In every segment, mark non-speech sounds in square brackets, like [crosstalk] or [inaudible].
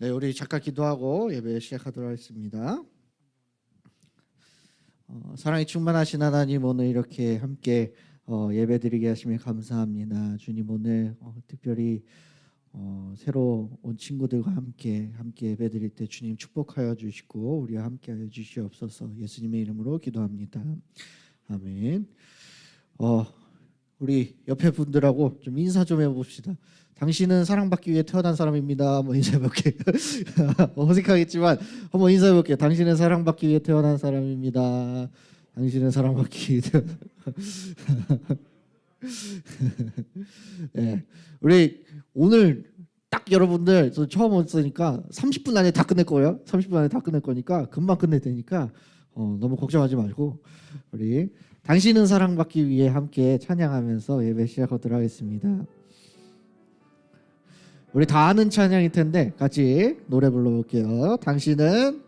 네, 우리 잠깐 기도하고 예배 시작하도록 하겠습니다. 어, 사랑이 충만하신 하나님 오늘 이렇게 함께 어, 예배드리게 하시면 감사합니다. 주님 오늘 어, 특별히 어, 새로 온 친구들과 함께 함께 예배드릴 때 주님 축복하여 주시고 우리와 함께하여 주시옵소서. 예수님의 이름으로 기도합니다. 아멘. 어, 우리 옆에 분들하고 좀 인사 좀 해봅시다. 당신은 사랑받기 위해 태어난 사람입니다. 한번 인사해볼게. [laughs] 어색하겠지만 한번 인사해볼게. 당신은 사랑받기 위해 태어난 사람입니다. 당신은 사랑받기 위해 태어난. 네, [laughs] 우리 오늘 딱 여러분들 저 처음 왔으니까 30분 안에 다 끝낼 거예요. 30분 안에 다 끝낼 거니까 금방 끝낼 테니까 어, 너무 걱정하지 말고 우리 당신은 사랑받기 위해 함께 찬양하면서 예배 시작하도록 하겠습니다. 우리 다 아는 찬양일 텐데 같이 노래 불러볼게요. 당신은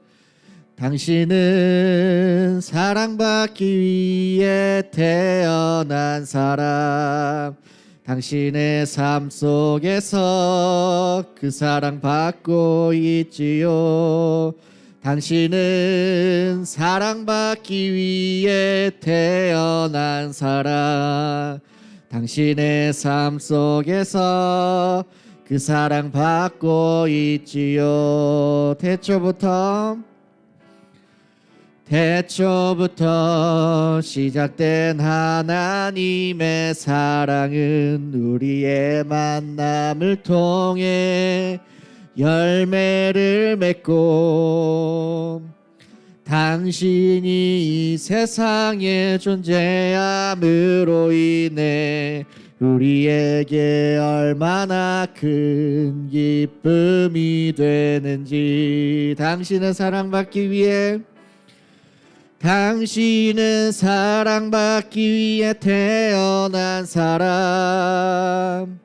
당신은 사랑받기 위해 태어난 사람 당신의 삶 속에서 그 사랑 받고 있지요 당신은 사랑받기 위해 태어난 사람. 당신의 삶 속에서 그 사랑 받고 있지요. 태초부터 태초부터 시작된 하나님의 사랑은 우리의 만남을 통해 열매를 맺고 당신이 이 세상에 존재함으로 인해 우리에게 얼마나 큰 기쁨이 되는지 당신은 사랑받기 위해 당신은 사랑받기 위해 태어난 사람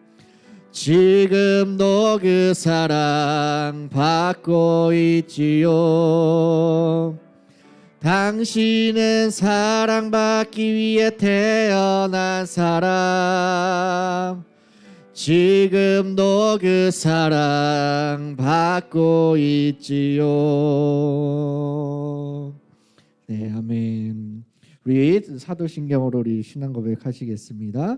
지금도 그 사랑 받고 있지요. 당신은 사랑받기 위해 태어난 사람. 지금도 그 사랑 받고 있지요. 네 아멘. 우리 사도신경으로 우리 신앙 고백하시겠습니다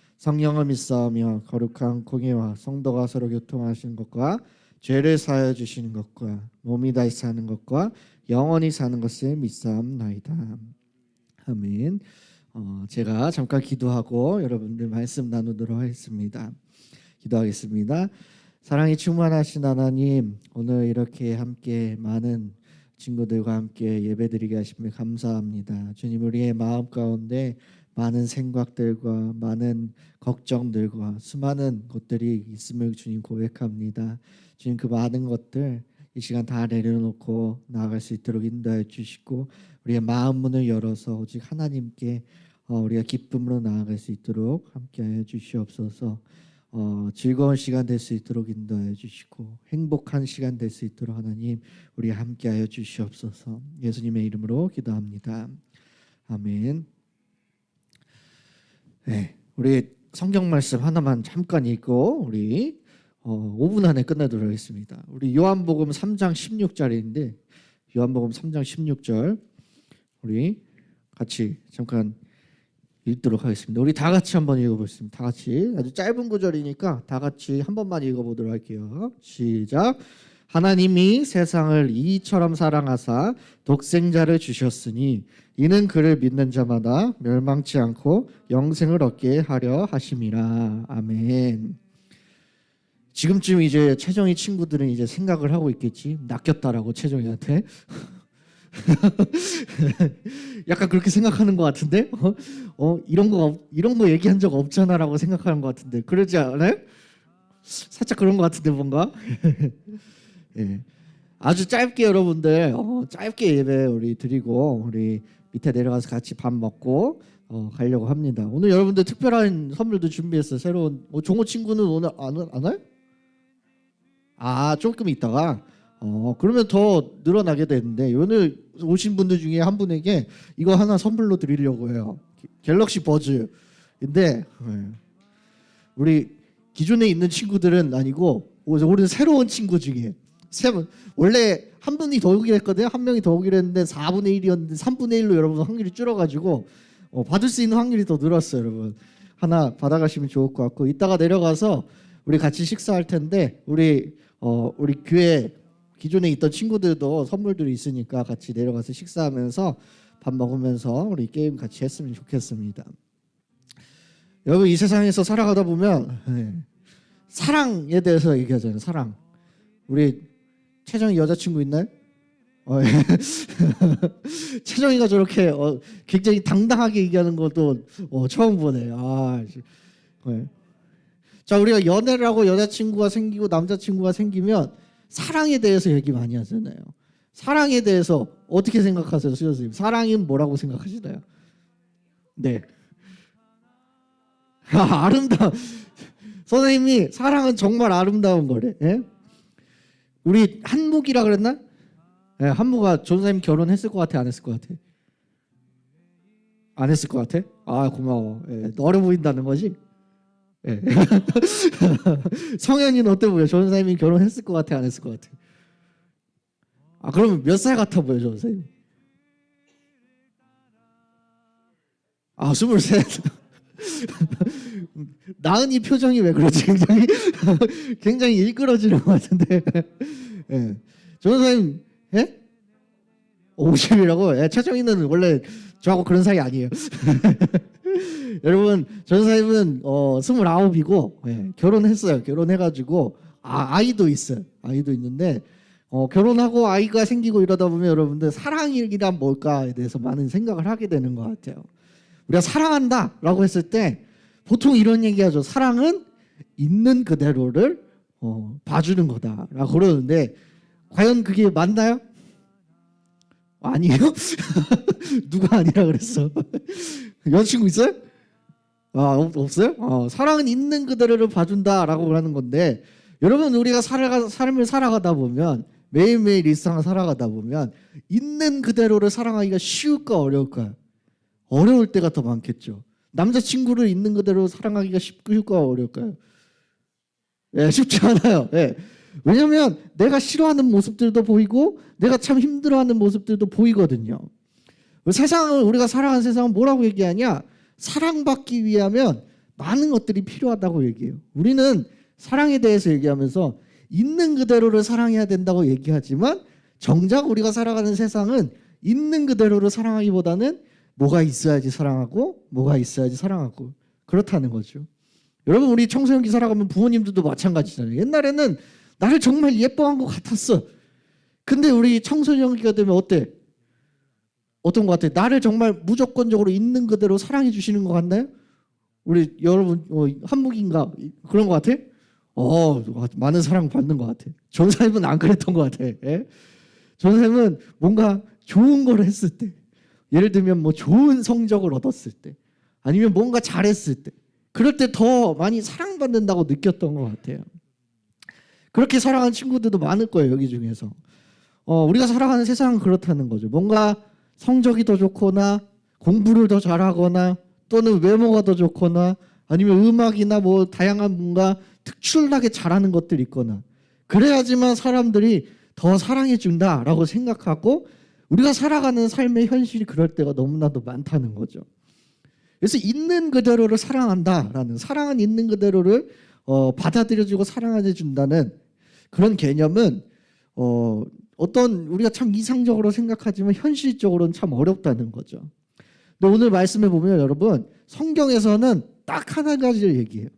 성령을 믿사오며 거룩한 공예와 성도가 서로 교통하시는 것과 죄를 사하여 주시는 것과 몸이 다시 사는 것과 영원히 사는 것을 믿사옵나이다. 아멘. 어, 제가 잠깐 기도하고 여러분들 말씀 나누도록 하겠습니다. 기도하겠습니다. 사랑이 충만하신 하나님, 오늘 이렇게 함께 많은 친구들과 함께 예배드리게 하심에 감사합니다. 주님 우리의 마음 가운데 많은 생각들과 많은 걱정들과 수많은 것들이 있음을 주님 고백합니다. 주님 그 많은 것들 이 시간 다 내려놓고 나아갈 수 있도록 인도해 주시고 우리의 마음 문을 열어서 오직 하나님께 어, 우리가 기쁨으로 나아갈 수 있도록 함께하여 주시옵소서. 어, 즐거운 시간 될 수 있도록 인도하여 주시고 행복한 시간 될 수 있도록 하나님 우리 함께하여 주시옵소서. 예수님의 이름으로 기도합니다. 아멘. 네, 우리 성경 말씀 하나만 잠깐 읽고 우리 어, 5분 안에 끝내도록 하겠습니다. 우리 요한복음 3장 16절인데 요한복음 3장 16절 우리 같이 잠깐 읽도록 하겠습니다. 우리 다 같이 한번 읽어보겠습니다. 다 같이 아주 짧은 구절이니까 다 같이 한 번만 읽어보도록 할게요. 시작. 하나님이 세상을 이처럼 사랑하사 독생자를 주셨으니 이는 그를 믿는 자마다 멸망치 않고 영생을 얻게 하려 하심이라. 아멘. 지금쯤 이제 최정희 친구들은 이제 생각을 하고 있겠지. 낚였다라고 최정희한테. [laughs] 약간 그렇게 생각하는 것 같은데, 어, 어 이런 거 없- 이런 거 얘기한 적 없잖아라고 생각하는 것 같은데, 그러지 않아요? 살짝 그런 것 같은데 뭔가. [laughs] 예. 아주 짧게 여러분들 어, 짧게 예배 우리 드리고 우리 밑에 내려가서 같이 밥 먹고 어, 가려고 합니다. 오늘 여러분들 특별한 선물도 준비했어요. 새로운 어, 종호 친구는 오늘 안, 안 와요? 아 조금 있다가 어 그러면 더 늘어나게 되는데 오늘 오신 분들 중에 한 분에게 이거 하나 선물로 드리려고 해요. 갤럭시 버즈인데 네. 우리 기존에 있는 친구들은 아니고 우리 새로운 친구 중에 세 분, 원래 한 분이 더 오기로 했거든요. 한 명이 더 오기로 했는데 4분의 1이었는데 3분의 1로 여러분 확률이 줄어가지고 어, 받을 수 있는 확률이 더 늘었어요, 여러분. 하나 받아가시면 좋을 것 같고 이따가 내려가서 우리 같이 식사할 텐데 우리 어, 우리 교회 기존에 있던 친구들도 선물들이 있으니까 같이 내려가서 식사하면서 밥 먹으면서 우리 게임 같이 했으면 좋겠습니다. 여러분 이 세상에서 살아가다 보면 네, 사랑에 대해서 얘기하잖아요. 사랑. 우리 최정이 여자친구 있나요? 어, 예. [laughs] 최정이가 저렇게 어, 굉장히 당당하게 얘기하는 것도 어, 처음 보네요. 아, 씨. 네. 자 우리가 연애를 하고 여자친구가 생기고 남자친구가 생기면 사랑에 대해서 얘기 많이 하잖아요. 사랑에 대해서 어떻게 생각하세요, 수현 선생님? 사랑이 뭐라고 생각하시나요? 네. [laughs] 아, 아름다운 선생님이 사랑은 정말 아름다운 거래. 예? 우리 한묵이라 그랬나? 예, 한묵아 전 선생님 결혼했을 것 같아, 안 했을 것 같아? 안 했을 것 같아? 아 고마워. 예, 어려 보인다는 거지? 예. [laughs] 성현이는 어때 보여? 전 선생님이 결혼했을 것 같아, 안 했을 것 같아? 아 그러면 몇 살 같아 보여, 전 선생님? 아 스물셋. [laughs] 나은이 표정이 왜 그러지? 굉장히 [laughs] 굉장히 일그러지는 것 같은데. 예. 전 선생님, 예? 50이라고? 예, 최정희는 원래 저하고 그런 사이 아니에요. [laughs] 여러분, 전 선생님은 어, 29이고 예, 결혼했어요. 결혼해가지고 아, 아이도 있어요. 아이도 있는데 어, 결혼하고 아이가 생기고 이러다 보면 여러분들 사랑이란 뭘까에 대해서 많은 생각을 하게 되는 것 같아요. 우리가 사랑한다 라고 했을 때 보통 이런 얘기하죠. 사랑은 있는 그대로를 어, 봐주는 거다라고 그러는데 과연 그게 맞나요? 아니에요? [laughs] 누가 아니라 그랬어? [laughs] 여자친구 있어요? 아 없, 없어요? 어, 사랑은 있는 그대로를 봐준다라고 하는 건데 여러분 우리가 살아가, 삶을 살아가다 보면 매일매일 일상을 살아가다 보면 있는 그대로를 사랑하기가 쉬울까 어려울까요? 어려울 때가 더 많겠죠. 남자친구를 있는 그대로 사랑하기가 쉽을까 어려울까요? 예, 쉽지 않아요. 예. 왜냐하면 내가 싫어하는 모습들도 보이고 내가 참 힘들어하는 모습들도 보이거든요. 세상을 우리가 살아가는 세상은 뭐라고 얘기하냐? 사랑받기 위하면 많은 것들이 필요하다고 얘기해요. 우리는 사랑에 대해서 얘기하면서 있는 그대로를 사랑해야 된다고 얘기하지만 정작 우리가 살아가는 세상은 있는 그대로를 사랑하기보다는 뭐가 있어야지 사랑하고 뭐가 있어야지 사랑하고 그렇다는 거죠. 여러분 우리 청소년기 살아가면 부모님들도 마찬가지잖아요. 옛날에는 나를 정말 예뻐한 것 같았어. 근데 우리 청소년기가 되면 어때? 어떤 것 같아요? 나를 정말 무조건적으로 있는 그대로 사랑해 주시는 것 같나요? 우리 여러분 어, 한묵인가 그런 것 같아? 어 많은 사랑 받는 것 같아. 전사님은 안 그랬던 것 같아. 예? 전사님은 뭔가 좋은 걸 했을 때, 예를 들면 뭐 좋은 성적을 얻었을 때, 아니면 뭔가 잘했을 때, 그럴 때 더 많이 사랑받는다고 느꼈던 것 같아요. 그렇게 살아가는 친구들도 많을 거예요 여기 중에서. 어, 우리가 살아가는 세상은 그렇다는 거죠. 뭔가 성적이 더 좋거나 공부를 더 잘하거나 또는 외모가 더 좋거나 아니면 음악이나 뭐 다양한 뭔가 특출나게 잘하는 것들이 있거나 그래야지만 사람들이 더 사랑해 준다라고 생각하고 우리가 살아가는 삶의 현실이 그럴 때가 너무나도 많다는 거죠. 그래서 있는 그대로를 사랑한다라는 사랑은 있는 그대로를 어, 받아들여주고 사랑해 준다는 그런 개념은 어, 어떤 우리가 참 이상적으로 생각하지만 현실적으로는 참 어렵다는 거죠. 근데 오늘 말씀해 보면 여러분 성경에서는 딱 하나 가지를 얘기해요.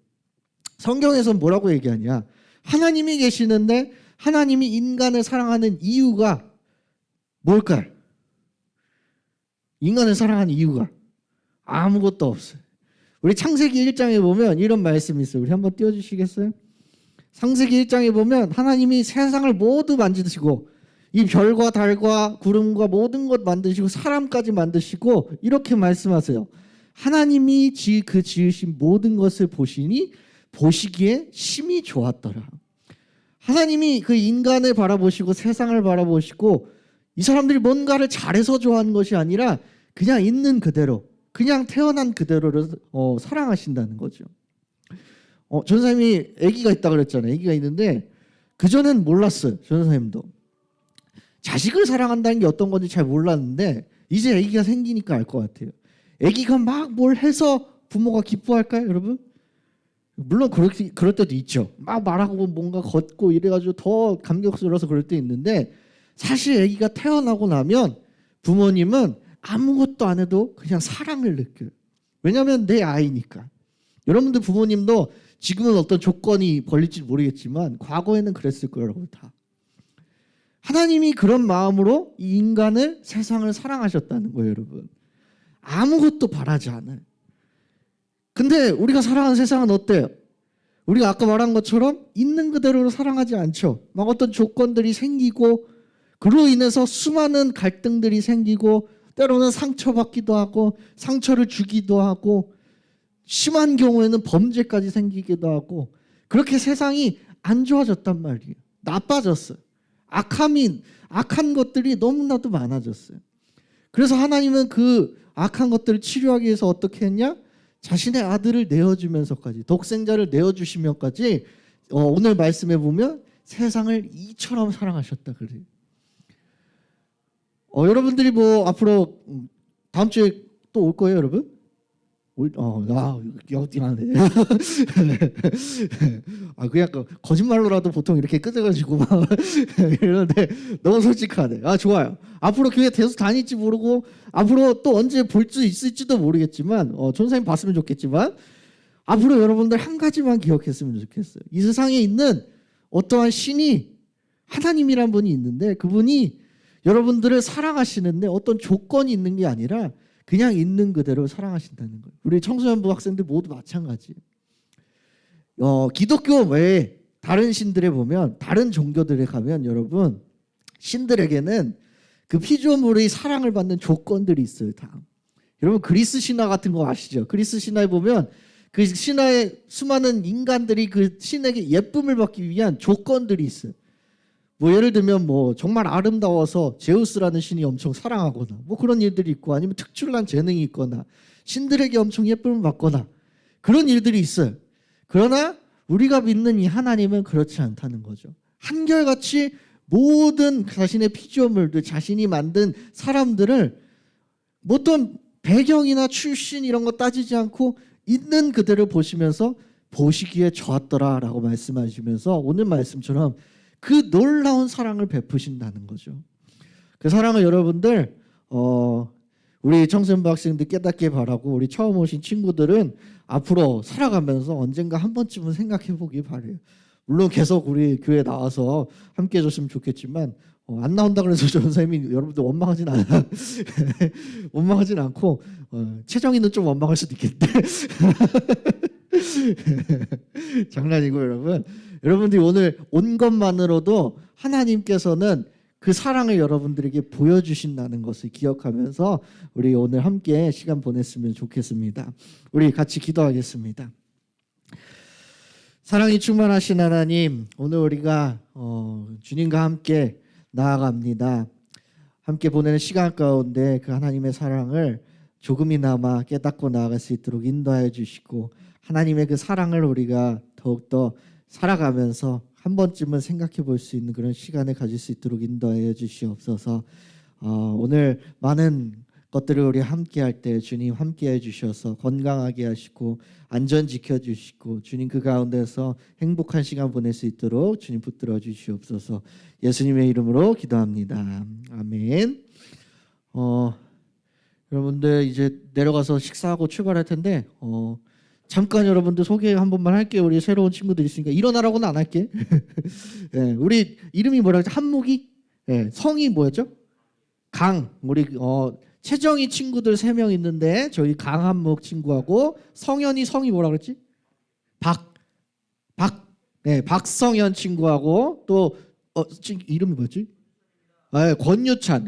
성경에서는 뭐라고 얘기하냐? 하나님이 계시는데 하나님이 인간을 사랑하는 이유가 뭘까요? 인간을 사랑하는 이유가 아무것도 없어요. 우리 창세기 1장에 보면 이런 말씀이 있어요. 우리 한번 띄워주시겠어요? 창세기 1장에 보면 하나님이 세상을 모두 만지시고 이 별과 달과 구름과 모든 것 만드시고 사람까지 만드시고 이렇게 말씀하세요. 하나님이 지, 그 지으신 모든 것을 보시니 보시기에 심히 좋았더라. 하나님이 그 인간을 바라보시고 세상을 바라보시고 이 사람들이 뭔가를 잘해서 좋아하는 것이 아니라 그냥 있는 그대로 그냥 태어난 그대로를 어, 사랑하신다는 거죠. 어, 전사님이 아기가 있다 그랬잖아요. 아기가 있는데 그 전엔 몰랐어요. 전사님도 자식을 사랑한다는 게 어떤 건지 잘 몰랐는데 이제 아기가 생기니까 알 것 같아요. 아기가 막 뭘 해서 부모가 기뻐할까요, 여러분? 물론 그럴, 그럴 때도 있죠. 막 말하고 뭔가 걷고 이래가지고 더 감격스러워서 그럴 때 있는데 사실 아기가 태어나고 나면 부모님은 아무것도 안 해도 그냥 사랑을 느껴요. 왜냐하면 내 아이니까. 여러분들 부모님도 지금은 어떤 조건이 벌릴지 모르겠지만 과거에는 그랬을 거라고 다. 하나님이 그런 마음으로 이 인간을 세상을 사랑하셨다는 거예요, 여러분. 아무것도 바라지 않아요. 근데 우리가 사랑하는 세상은 어때요? 우리가 아까 말한 것처럼 있는 그대로 사랑하지 않죠. 막 어떤 조건들이 생기고 그로 인해서 수많은 갈등들이 생기고 때로는 상처받기도 하고 상처를 주기도 하고 심한 경우에는 범죄까지 생기기도 하고 그렇게 세상이 안 좋아졌단 말이에요. 나빠졌어요. 악함이 악한 것들이 너무나도 많아졌어요. 그래서 하나님은 그 악한 것들을 치료하기 위해서 어떻게 했냐? 자신의 아들을 내어주면서까지 독생자를 내어주시면까지 어, 오늘 말씀해 보면 세상을 이처럼 사랑하셨다 그래요. 어, 여러분들이 뭐 앞으로 음, 다음 주에 또 올 거예요, 여러분? 올, 어, 아, 여기하네. [laughs] 아, 그냥 그 거짓말로라도 보통 이렇게 끄덕가지고 막 [laughs] 이러는데 너무 솔직하네. 아, 좋아요. 앞으로 교회 계속 다닐지 모르고 앞으로 또 언제 볼 수 있을지도 모르겠지만, 어, 전사님 봤으면 좋겠지만 앞으로 여러분들 한 가지만 기억했으면 좋겠어요. 이 세상에 있는 어떠한 신이 하나님이란 분이 있는데 그분이 여러분들을 사랑하시는데 어떤 조건이 있는 게 아니라 그냥 있는 그대로 사랑하신다는 거예요. 우리 청소년부 학생들 모두 마찬가지예요. 어, 기독교 외에 다른 신들에 보면 다른 종교들에 가면 여러분 신들에게는 그 피조물의 사랑을 받는 조건들이 있어요. 다. 여러분 그리스 신화 같은 거 아시죠? 그리스 신화에 보면 그 신화에 수많은 인간들이 그 신에게 예쁨을 받기 위한 조건들이 있어요. 뭐 예를 들면 뭐 정말 아름다워서 제우스라는 신이 엄청 사랑하거나 뭐 그런 일들이 있고 아니면 특출난 재능이 있거나 신들에게 엄청 예쁨을 받거나 그런 일들이 있어요. 그러나 우리가 믿는 이 하나님은 그렇지 않다는 거죠. 한결같이 모든 자신의 피조물들, 자신이 만든 사람들을 뭐 어떤 배경이나 출신 이런 거 따지지 않고 있는 그대로 보시면서 보시기에 좋았더라라고 말씀하시면서 오늘 말씀처럼 그 놀라운 사랑을 베푸신다는 거죠. 그 사랑을 여러분들 어 우리 청소년부 학생들 깨닫게 바라고 우리 처음 오신 친구들은 앞으로 살아가면서 언젠가 한 번쯤은 생각해 보기 바래요. 물론 계속 우리 교회 나와서 함께 해줬으면 좋겠지만 어, 안 나온다 그래서 전사님이 여러분들 원망하진 않아 [laughs] 원망하진 않고 어, 최정이는 좀 원망할 수도 있겠는데 [laughs] 장난이고 여러분 여러분들이 오늘 온 것만으로도 하나님께서는 그 사랑을 여러분들에게 보여주신다는 것을 기억하면서 우리 오늘 함께 시간 보냈으면 좋겠습니다. 우리 같이 기도하겠습니다. 사랑이 충만하신 하나님, 오늘 우리가 어, 주님과 함께 나아갑니다. 함께 보내는 시간 가운데 그 하나님의 사랑을 조금이나마 깨닫고 나아갈 수 있도록 인도하여 주시고 하나님의 그 사랑을 우리가 더욱더 살아가면서 한 번쯤은 생각해 볼 수 있는 그런 시간을 가질 수 있도록 인도하여 주시옵소서. 어, 오늘 많은 것들을 우리 함께 할 때 주님 함께 해 주셔서 건강하게 하시고 안전 지켜 주시고 주님 그 가운데서 행복한 시간 보낼 수 있도록 주님 붙들어 주시옵소서. 예수님의 이름으로 기도합니다. 아멘. 어, 여러분들 이제 내려가서 식사하고 출발할 텐데 어, 잠깐 여러분들 소개 한 번만 할게요. 우리 새로운 친구들 있으니까 일어나라고는 안 할게. [laughs] 예, 우리 이름이 뭐라 그랬죠? 한묵이? 예, 성이 뭐였죠? 강. 우리 어, 최정희 친구들 세 명 있는데 저희 강한묵 친구하고 성현이 성이 뭐라 그랬지? 박. 박. 네, 박성현 친구하고 또 어, 친- 이름이 뭐지? 아, 권유찬